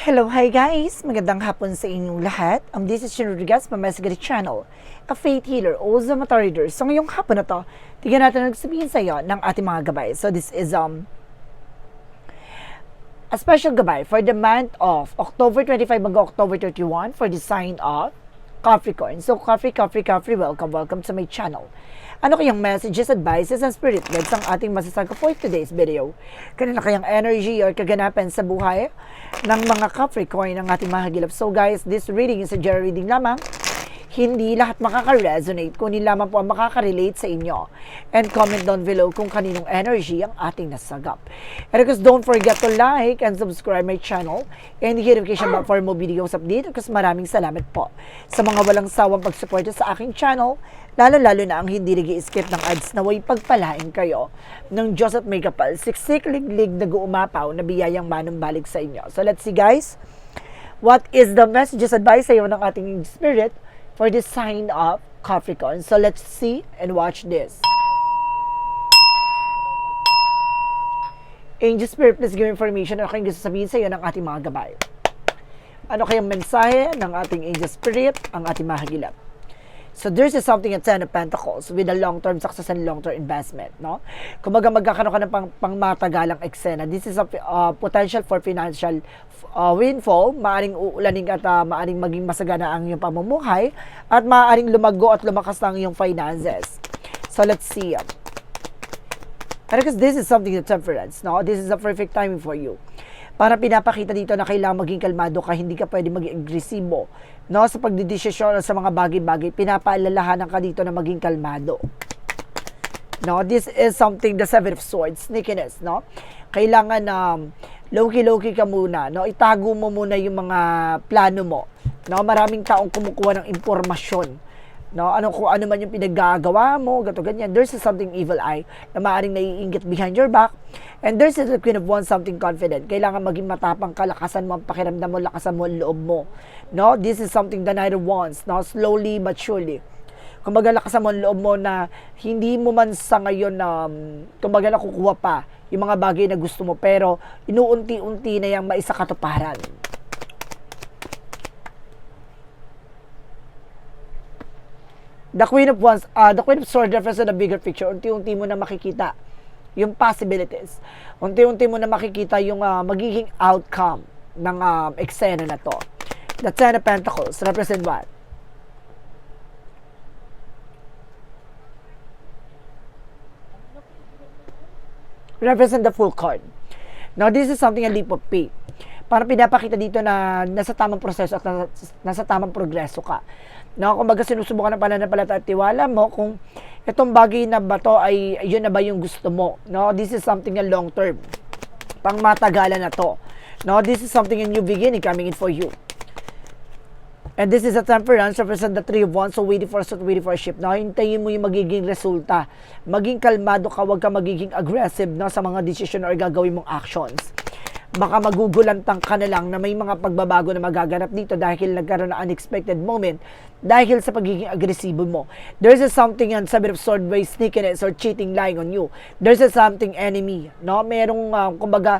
Hello, hi guys! Magandang hapon sa inyong lahat. Um, this is Shin Rodriguez from Mesgari Channel, a faith healer, also a tarot reader. So ngayong hapon na to, tignan natin ang nagsabihin sa iyo ng ating mga gabay. So this is um a special gabay for the month of October 25 hanggang October 31 for the sign of Capricorn. So Capri, Capri, Capri, welcome, welcome to my channel. Ano kayang messages, advices, and spirit guides ang ating masasaga for today's video? Kanina kayang energy or kaganapan sa buhay ng mga Capricorn ng ating mahagilap. So guys, this reading is a general reading lamang. Hindi lahat makaka-resonate, kundi lamang po ang makaka-relate sa inyo. And comment down below kung kaninong energy ang ating nasagap. And of course, don't forget to like and subscribe my channel and hit notification bell for more videos update. Because maraming salamat po sa mga walang sawang pagsuporta sa aking channel, lalo-lalo na ang hindi nag skip ng ads na way pagpalain kayo ng Diyos at may kapal, siksik na guumapaw na biyayang manumbalik sa inyo. So let's see guys, what is the messages advice sa iyo ng ating spirit for the sign of Capricorn. So let's see and watch this. Angel Spirit, please give information ano kayong gusto sabihin sa iyo ng ating mga gabay. Ano kayang mensahe ng ating Angel Spirit, ang ating mahagilap. So there's is something at Ten of Pentacles with a long-term success and long-term investment, no? Kumbaga magkakaroon ka ng pang, pangmatagalang eksena. This is a uh, potential for financial uh, windfall, maaring uulaning at uh, maaring maging masagana ang iyong pamumuhay at maaring lumago at lumakas ang iyong finances. So let's see. Because this is something that temperance, no? This is a perfect timing for you para pinapakita dito na kailangan maging kalmado ka, hindi ka pwede maging agresibo. No? Sa pagdidesisyon sa mga bagay-bagay, pinapaalalahanan ka dito na maging kalmado. No? This is something, the Seven of Swords, sneakiness, no? Kailangan um, low-key-low-key ka muna, no? Itago mo muna yung mga plano mo. No? Maraming taong kumukuha ng impormasyon no? Ano kung ano man yung pinaggagawa mo gato ganyan. There's something evil eye na maaring naiinggit behind your back. And there's the queen of wands something confident. Kailangan maging matapang ka lakasan mo ang pakiramdam mo lakasan mo ang loob mo. No? This is something the knight of wands no? Slowly but surely. Kumbaga lakasan mo ang loob mo na hindi mo man sa ngayon um, kumbaga nakukuha pa yung mga bagay na gusto mo. Pero inuunti-unti na yung maisa katuparan The Queen of Wands, uh, the Queen of Swords represents the bigger picture. Unti-unti mo na makikita yung possibilities. Unti-unti mo na makikita yung uh, magiging outcome ng um, eksena na to. The Ten of Pentacles represent what? Represent the full card. Now, this is something a leap of faith. Para pinapakita dito na nasa tamang proseso at nasa, nasa tamang progreso ka. No, kumbaga sinusubukan ng pananampalataya at tiwala mo kung itong bagay na ba to ay yun na ba yung gusto mo. No, this is something na long term. Pang matagalan na to. No, this is something a new beginning coming in for you. And this is a temperance represent the three of wands, so waiting for us waiting for a ship. No, hintayin mo yung magiging resulta. Maging kalmado ka, huwag ka magiging aggressive no, sa mga decision or gagawin mong actions baka magugulantang ka na lang na may mga pagbabago na magaganap dito dahil nagkaroon ng unexpected moment dahil sa pagiging agresibo mo. There's a something yan, sabi of sword way, sneakiness or cheating, lying on you. There's a something enemy, no? Merong, uh, kumbaga,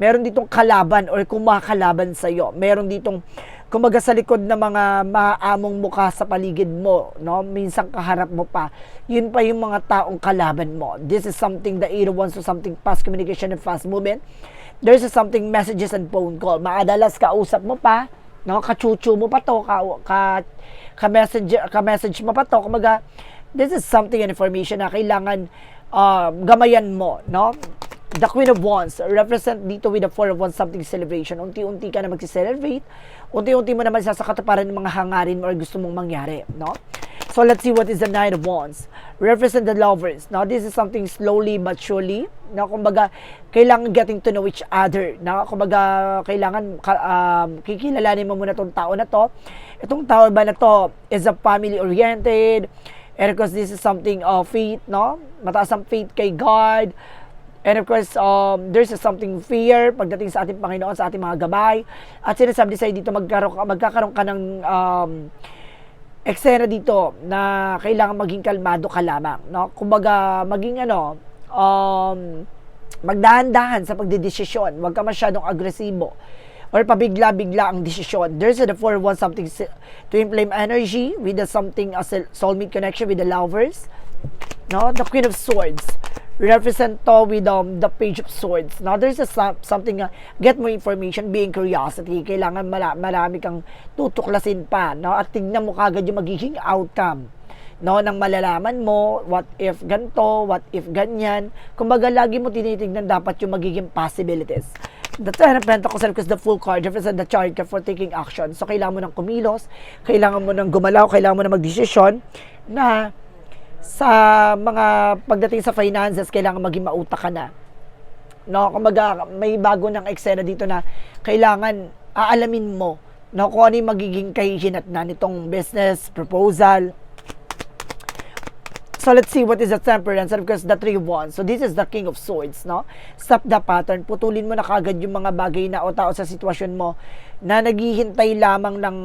meron ditong kalaban or kumakalaban sa iyo. Meron ditong kumbaga sa likod ng mga maamong mukha sa paligid mo, no? Minsan kaharap mo pa. Yun pa yung mga taong kalaban mo. This is something the Aero wants to something fast communication and fast movement there's a something messages and phone call. Maadalas kausap mo pa, no? Kachuchu mo pa to, ka, ka, ka message ka message mo pa to. Kumaga, this is something information na kailangan uh, gamayan mo, no? The Queen of Wands represent dito with the Four of Wands something celebration. Unti-unti ka na magsi-celebrate. Unti-unti mo naman sasakatuparan ng mga hangarin mo or gusto mong mangyari, no? So let's see what is the Knight of Wands. Represent the lovers. Now this is something slowly but surely. Na kumbaga kailangan getting to know each other. Na kumbaga kailangan um, kikilalanin mo muna tong tao na to. Itong tao ba na to is a family oriented. And of course this is something of uh, faith, no? Mataas ang faith kay God. And of course, um, there's something fear pagdating sa ating Panginoon, sa ating mga gabay. At sinasabi sa'yo dito, magkaroon, magkakaroon ka ng um, eksena dito na kailangan maging kalmado ka lamang, no? Kumbaga, maging ano, um, magdahan-dahan sa pagdedesisyon. Huwag ka masyadong agresibo. Or pabigla-bigla ang desisyon. There's the four one something to inflame energy with the something a soulmate connection with the lovers. No, the Queen of Swords represent to with um, the Page of Swords. Now, there's a some- something, uh, get more information, being curiosity. Kailangan mala- marami kang tutuklasin pa, no? At tingnan mo kagad yung magiging outcome no, nang malalaman mo, what if ganto, what if ganyan. Kumbaga, lagi mo tinitignan dapat yung magiging possibilities. The Ten of Pentacles because the full card represent the charge for taking action. So, kailangan mo ng kumilos, kailangan mo ng gumalaw, kailangan mo ng magdesisyon na sa mga pagdating sa finances, kailangan maging mautak ka na. No, kumbaga, may bago ng eksena dito na kailangan aalamin mo no, kung ano yung magiging kahihinat na nitong business, proposal, So let's see what is the temperance and of course the three wands. So this is the king of swords, no? Stop the pattern. Putulin mo na kagad yung mga bagay na o tao sa sitwasyon mo na naghihintay lamang ng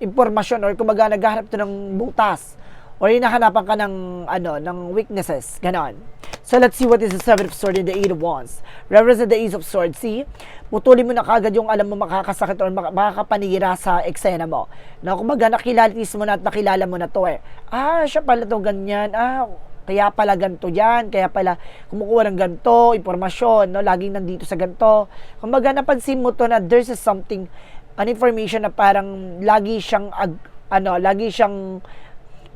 impormasyon or kumbaga naghahanap to ng butas or hinahanapan ka ng ano ng weaknesses ganon. So let's see what is the seven of swords and the eight of wands. Represent the ace of swords. See putulin mo na kagad yung alam mo makakasakit or mak- makakapanira sa eksena mo. Na kumbaga nakilalitis mo na at nakilala mo na to eh. Ah siya pala to ganyan. Ah kaya pala ganito yan, kaya pala kumukuha ng ganito, impormasyon, no, laging nandito sa ganito. Kumbaga napansin mo to na there's something, an information na parang lagi siyang, ag, ano, lagi siyang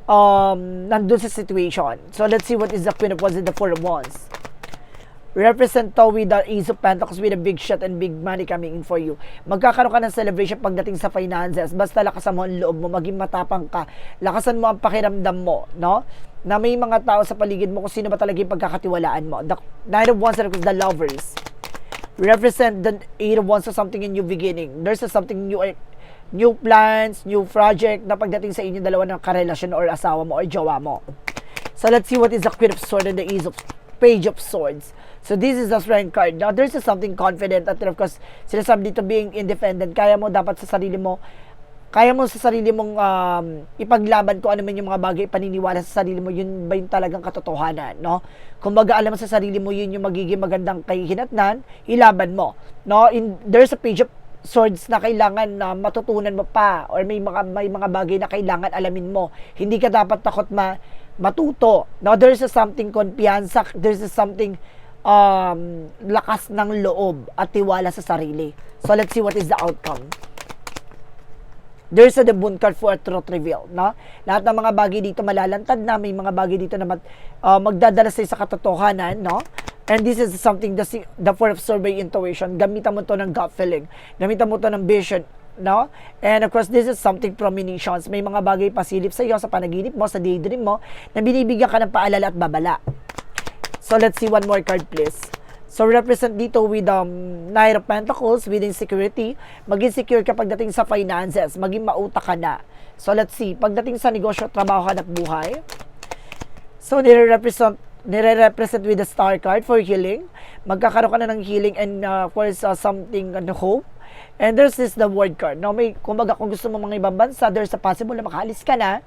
um, nandun sa situation. So, let's see what is the Queen of Wands and the Four of Wands. Represent to with the Ace of Pentacles with a big shot and big money coming in for you. Magkakaroon ka ng celebration pagdating sa finances. Basta lakasan mo ang loob mo, maging matapang ka. Lakasan mo ang pakiramdam mo, no? Na may mga tao sa paligid mo kung sino ba talaga yung pagkakatiwalaan mo. The Nine of Wands and the Lovers represent the Eight of Wands as something in new beginning. There's a something new new plans, new project na pagdating sa inyo dalawa ng karelasyon or asawa mo or jowa mo. So let's see what is the Queen of Swords and the Ace of Page of Swords. So this is the strength card. Now there's something confident at of course sinasabi dito being independent. Kaya mo dapat sa sarili mo kaya mo sa sarili mong um, ipaglaban kung ano man yung mga bagay paniniwala sa sarili mo, yun ba yung talagang katotohanan, no? Kung baga alam mo sa sarili mo, yun yung magiging magandang kahihinatnan, ilaban mo, no? In, there's a page of swords na kailangan na matutunan mo pa or may mga may mga bagay na kailangan alamin mo. Hindi ka dapat takot ma matuto. No, there's a something kumpiyansa, there's a something um, lakas ng loob at tiwala sa sarili. So let's see what is the outcome. There's a debut card for a truth reveal, no? Lahat ng mga bagay dito malalantad na, may mga bagay dito na mag, uh, magdadala sa'yo sa katotohanan, no? And this is something, the, the four of survey intuition, gamitan mo to ng gut feeling, gamitan mo to ng vision, no? And of course, this is something premonitions. May mga bagay pasilip sa iyo sa panaginip mo, sa daydream mo, na binibigyan ka ng paalala at babala. So let's see one more card please. So represent dito with um, Nine of Pentacles with insecurity. Maging secure ka pagdating sa finances. Maging mauta ka na. So let's see. Pagdating sa negosyo, trabaho, hanap buhay. So nire-represent nire-represent with the star card for healing. Magkakaroon ka na ng healing and uh, of course uh, something and hope. And there's this the word card. No, may kumbaga kung gusto mo mga ibang bansa, there's a possible na makaalis ka na.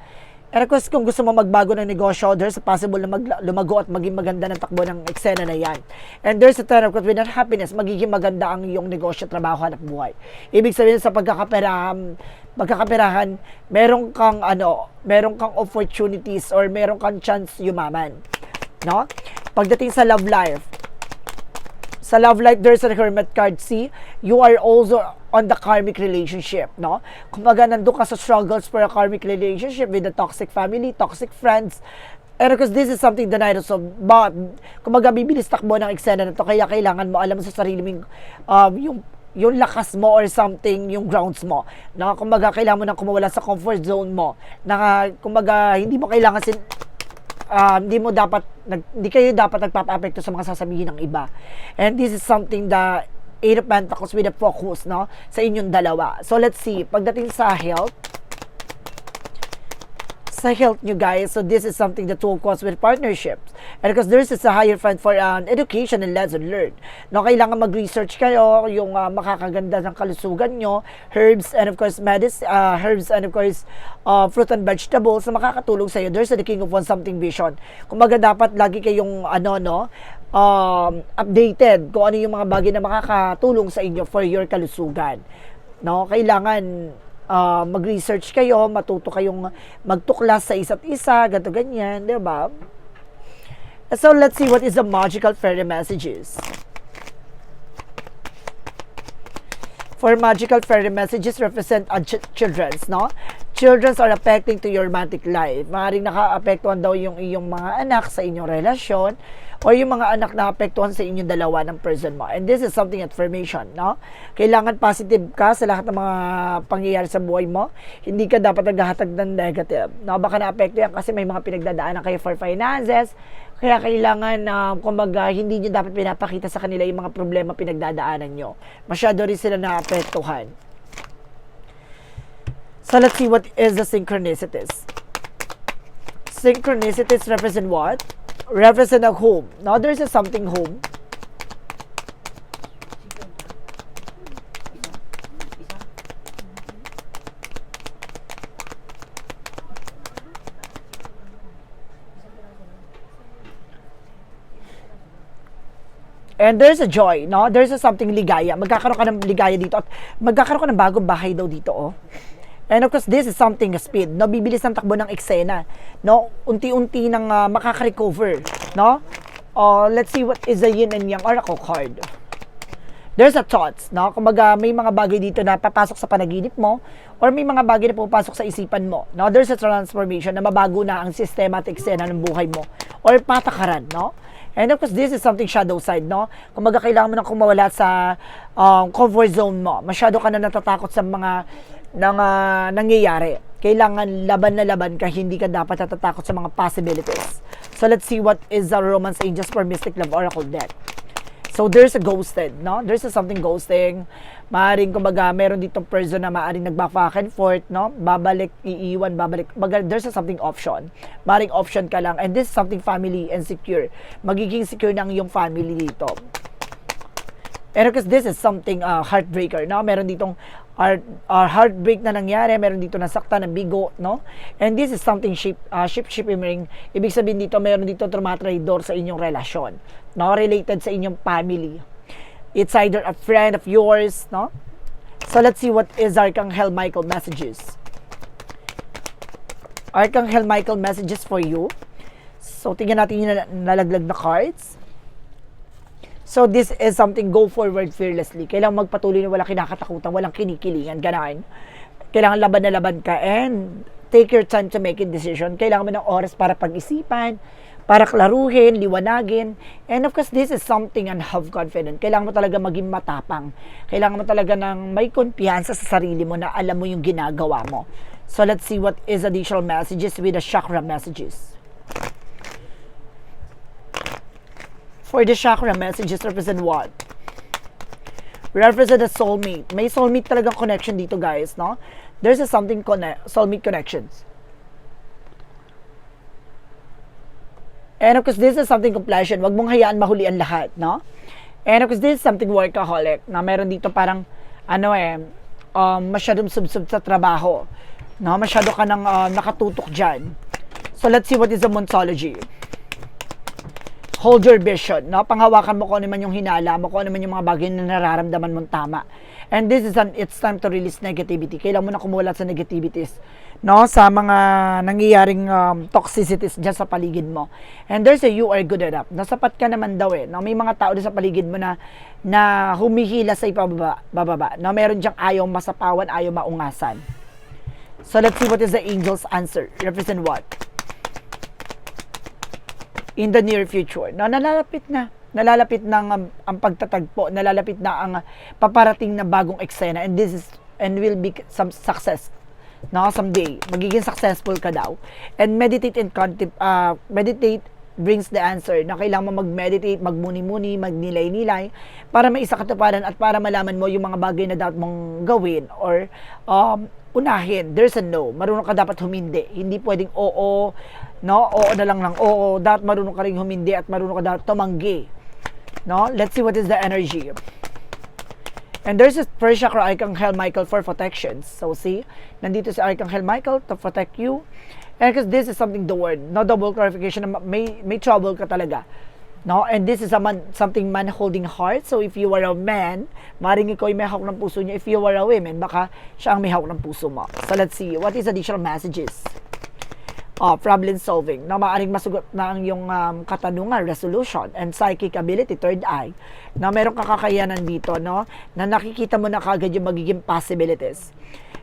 And of course, kung gusto mo magbago ng negosyo, there's a possible na mag- lumago at maging maganda ng takbo ng eksena na yan. And there's a ten of course, with happiness, magiging maganda ang iyong negosyo, trabaho, hanap buhay. Ibig sabihin sa pagkakaperahan, pagkakaperahan, meron kang ano, meron kang opportunities or meron kang chance yumaman. No? Pagdating sa love life, sa love life, there's a hermit card. See, you are also on the karmic relationship, no? Kumbaga, nandun ka sa struggles for a karmic relationship with a toxic family, toxic friends, And because this is something the night of but kumbaga bibilis takbo ng eksena na to kaya kailangan mo alam sa sarili mo um, yung yung lakas mo or something, yung grounds mo. Na kumbaga kailangan mo nang kumawala sa comfort zone mo. Na kumbaga hindi mo kailangan sin um, hindi mo dapat, hindi kayo dapat nagpapa-apekto sa mga sasabihin ng iba. And this is something that Eight of Pentacles with a focus, no? Sa inyong dalawa. So, let's see. Pagdating sa health, sa health nyo guys. So this is something that will cause with partnerships. And because there's is a higher fund for an education and lesson learned. No, kailangan mag-research kayo yung uh, makakaganda ng kalusugan nyo, herbs and of course medicine, uh, herbs and of course uh, fruit and vegetables na makakatulong sa iyo. There's a the king of one something vision. Kumaga dapat lagi kayong ano no, um, updated kung ano yung mga bagay na makakatulong sa inyo for your kalusugan. No, kailangan uh, mag-research kayo, matuto kayong magtuklas sa isa't isa, ganto ganyan, 'di ba? So let's see what is the magical fairy messages. For magical fairy messages represent uh, ch- children's, no? Children's are affecting to your romantic life. Maaaring naka-apektuhan daw yung iyong mga anak sa inyong relasyon o yung mga anak na apektuhan sa inyong dalawa ng person mo. And this is something affirmation, no? Kailangan positive ka sa lahat ng mga pangyayari sa buhay mo. Hindi ka dapat naghahatag ng negative. No? Baka na-apekto yan kasi may mga pinagdadaanan kayo for finances. Kaya kailangan, uh, kumbaga, hindi nyo dapat pinapakita sa kanila yung mga problema pinagdadaanan nyo. Masyado rin sila naapektuhan. So let's see what is the synchronicities. Synchronicities represent what? Represent a home. Now there's a something home. And there's a joy, no? There's a something ligaya. Magkakaroon ka ng ligaya dito at magkakaroon ka ng bagong bahay daw dito, oh. And of course, this is something speed, no? Bibilis ang takbo ng eksena, no? Unti-unti nang uh, makaka-recover, no? Uh, let's see what is the yin and yang oracle card. There's a thoughts, no? Kumbaga, may mga bagay dito na papasok sa panaginip mo or may mga bagay na pupasok sa isipan mo, no? There's a transformation na mabago na ang sistema at eksena ng buhay mo or patakaran, no? And of course, this is something shadow side, no? Kumbaga, kailangan mo nang kumawala sa um, comfort zone mo. Masyado ka na natatakot sa mga nang, uh, nangyayari. Kailangan laban na laban ka, hindi ka dapat natatakot sa mga possibilities. So, let's see what is the Romance Angels for Mystic Love Oracle deck. So, there's a ghosted, no? There's a something ghosting. Maaring, kumbaga, meron ditong person na maaring nagback and forth, no? Babalik, iiwan, babalik. Baga, there's a something option. Maaring option ka lang. And this is something family and secure. Magiging secure ng yung family dito. And because this is something uh, heartbreaker, no? Meron ditong heart, uh, heartbreak na nangyari, meron dito nasaktan ng bigo, no? And this is something ship, uh, ship shipping. Ibig sabihin dito, meron dito traumatizor sa inyong relasyon, no? Related sa inyong family. It's either a friend of yours, no? So let's see what is Archangel Michael messages. Archangel Michael messages for you. So tingnan natin yung nalaglag na cards. So this is something go forward fearlessly. Kailangan magpatuloy na walang kinakatakutan, walang kinikilingan, ganahan. Kailangan laban na laban ka and take your time to make a decision. Kailangan mo ng oras para pag-isipan, para klaruhin, liwanagin. And of course, this is something and have confidence. Kailangan mo talaga maging matapang. Kailangan mo talaga ng may kumpiyansa sa sarili mo na alam mo yung ginagawa mo. So let's see what is additional messages with the chakra messages. For the chakra messages represent what? Represent a soulmate. May soulmate talagang connection dito guys, no? There's a something connect, soulmate connections. And of course, this is something completion. Huwag mong hayaan mahuli ang lahat, no? And of course, this is something workaholic na meron dito parang, ano eh, um, masyadong subsub sa trabaho. No? Masyado ka nang uh, nakatutok dyan. So, let's see what is the Monsology. Hold your vision. No? Panghawakan mo kung ano man yung hinala mo, kung ano man yung mga bagay na nararamdaman mong tama. And this is an, it's time to release negativity. Kailangan mo na kumulat sa negativities no sa mga nangyayaring um, toxicities diyan sa paligid mo. And there's a you are good enough. Nasapat ka naman daw eh. No, may mga tao sa paligid mo na na humihila sa ipababa, bababa. No, meron diyang ayaw masapawan, ayaw maungasan. So let's see what is the angel's answer. Represent what? In the near future. No, nalalapit na nalalapit na ang, ang pagtatagpo, nalalapit na ang paparating na bagong eksena and this is and will be some success no someday magiging successful ka daw and meditate and contempt uh, meditate brings the answer na kailangan mo mag-meditate, magmuni-muni, magnilay-nilay para may isa katuparan at para malaman mo yung mga bagay na dapat mong gawin or um, unahin. There's a no. Marunong ka dapat humindi. Hindi pwedeng oo, no? Oo na lang ng oo. Dapat marunong ka rin humindi at marunong ka dapat tumanggi. No? Let's see what is the energy. And there's a first chakra Archangel Michael for protections. So see, nandito si Archangel Michael to protect you. And because this is something the word, no double clarification, may, may trouble ka talaga. No? And this is a man, something man holding heart. So if you are a man, maring ikaw ay may hawak ng puso niya. If you are a woman, baka siya ang may hawak ng puso mo. So let's see, what is additional messages? Uh, problem solving na maaring masugot na ang yung um, katanungan, resolution, and psychic ability, third eye, na meron ka kakayanan dito, no? Na nakikita mo na kagad yung magiging possibilities.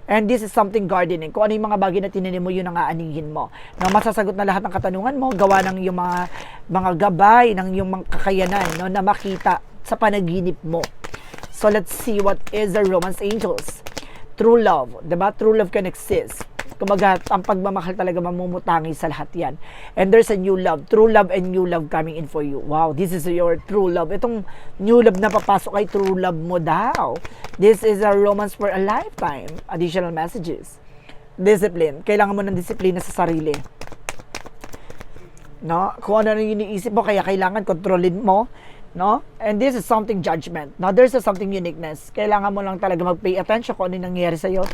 And this is something gardening. Kung ano yung mga bagay na tinanim mo, yun ang aanihin mo. Na masasagot na lahat ng katanungan mo, gawa ng yung mga, mga gabay, ng yung mga kakayanan, no? Na makita sa panaginip mo. So let's see what is the Romance Angels. True love, 'di ba? True love can exist. Kumbaga, ang pagmamahal talaga mamumutangi sa lahat yan. And there's a new love. True love and new love coming in for you. Wow, this is your true love. Itong new love na papasok ay true love mo daw. This is a romance for a lifetime. Additional messages. Discipline. Kailangan mo ng disiplina sa sarili. No? Kung ano yung iniisip mo, kaya kailangan kontrolin mo. No? And this is something judgment. Now, there's a something uniqueness. Kailangan mo lang talaga mag-pay attention kung ano nangyayari sa'yo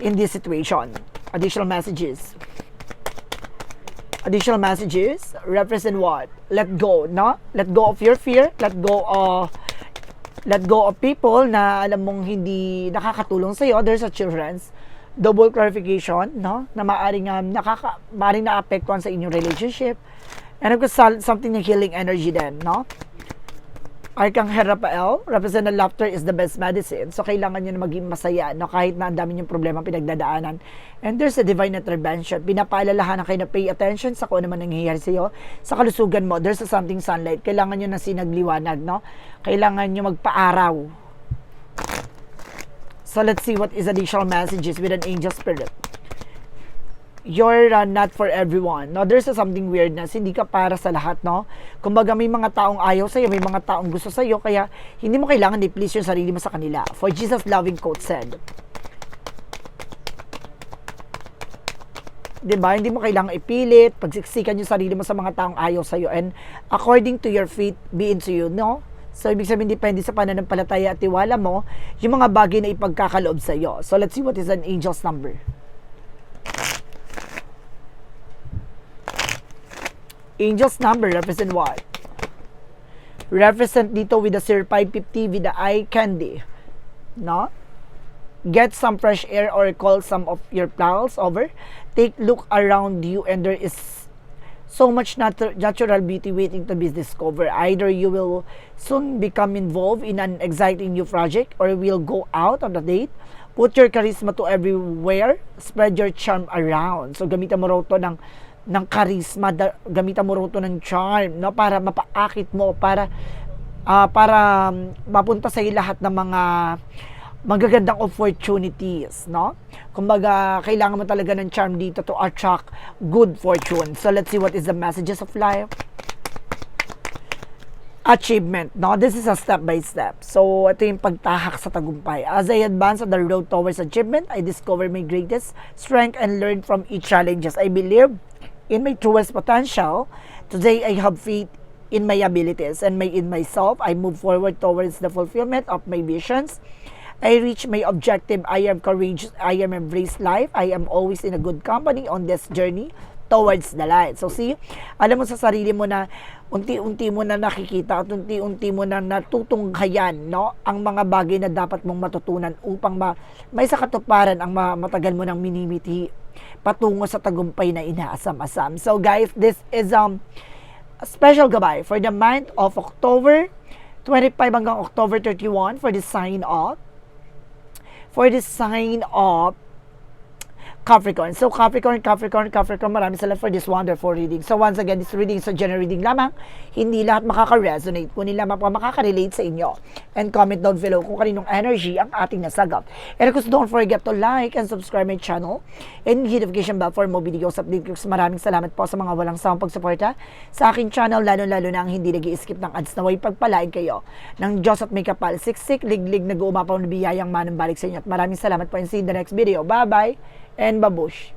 in this situation. Additional messages. Additional messages represent what? Let go, no? Let go of your fear. Let go of let go of people na alam mong hindi nakakatulong sa iyo. There's a children's double clarification, no? Na maaring um, nakaka maaring naapektuhan sa inyong relationship. And of course, something na healing energy din, no? Arkanghel Rafael, represent na laughter is the best medicine. So, kailangan nyo na maging masaya, no? kahit na ang dami yung problema pinagdadaanan. And there's a divine intervention. Pinapaalalahanan kayo na pay attention sa kung ano man nangyayari sa iyo. Sa kalusugan mo, there's a something sunlight. Kailangan nyo na sinagliwanag, no? Kailangan nyo magpaaraw. So, let's see what is additional messages with an angel spirit you're uh, not for everyone. No, there's a something weirdness. Hindi ka para sa lahat, no? Kumbaga may mga taong ayaw sa iyo, may mga taong gusto sa iyo, kaya hindi mo kailangan i-please yung sarili mo sa kanila. For Jesus loving quote said. 'Di ba? Hindi mo kailangan ipilit, pagsiksikan yung sarili mo sa mga taong ayaw sa iyo and according to your faith be into you, no? So, ibig sabihin, depende sa pananampalataya at tiwala mo, yung mga bagay na ipagkakaloob sa iyo. So, let's see what is an angel's number. Angel's number represent what? Represent dito with the Sir 550 with the eye candy. No? Get some fresh air or call some of your pals over. Take look around you and there is so much natu- natural beauty waiting to be discovered. Either you will soon become involved in an exciting new project or will go out on a date. Put your charisma to everywhere. Spread your charm around. So, gamitan mo raw to ng ng charisma, da, gamitan mo rin ng charm, no? Para mapaakit mo, para uh, para um, mapunta sa lahat ng mga magagandang opportunities, no? Kumbaga, kailangan mo talaga ng charm dito to attract good fortune. So, let's see what is the messages of life. Achievement, no? This is a step by step. So, ito yung pagtahak sa tagumpay. As I advance on the road towards achievement, I discover my greatest strength and learn from each challenges. I believe in my truest potential. Today, I have faith in my abilities and my in myself. I move forward towards the fulfillment of my visions. I reach my objective. I am courageous. I am embrace life. I am always in a good company on this journey towards the light. So see, alam mo sa sarili mo na unti-unti mo na nakikita at unti-unti mo na natutunghayan no, ang mga bagay na dapat mong matutunan upang ma may sa katuparan ang matagal mo nang minimiti patungo sa tagumpay na inaasam-asam. So guys, this is um a special gabay for the month of October 25 hanggang October 31 for the sign of for the sign of Capricorn. So, Capricorn, Capricorn, Capricorn, marami sila for this wonderful reading. So, once again, this reading is a general reading lamang. Hindi lahat makaka-resonate. Kunin lamang pa makaka-relate sa inyo. And comment down below kung kaninong energy ang ating nasagap. And of course, don't forget to like and subscribe my channel and hit notification bell for more videos update. Maraming salamat po sa mga walang sawang pagsuporta sa aking channel, lalo-lalo na ang hindi nag skip ng ads na way pagpalain kayo ng Diyos at may kapal. Siksik, liglig, nag-uumapaw na biyayang manang balik sa inyo. At maraming salamat po and see you in the next video. Bye-bye! And babush.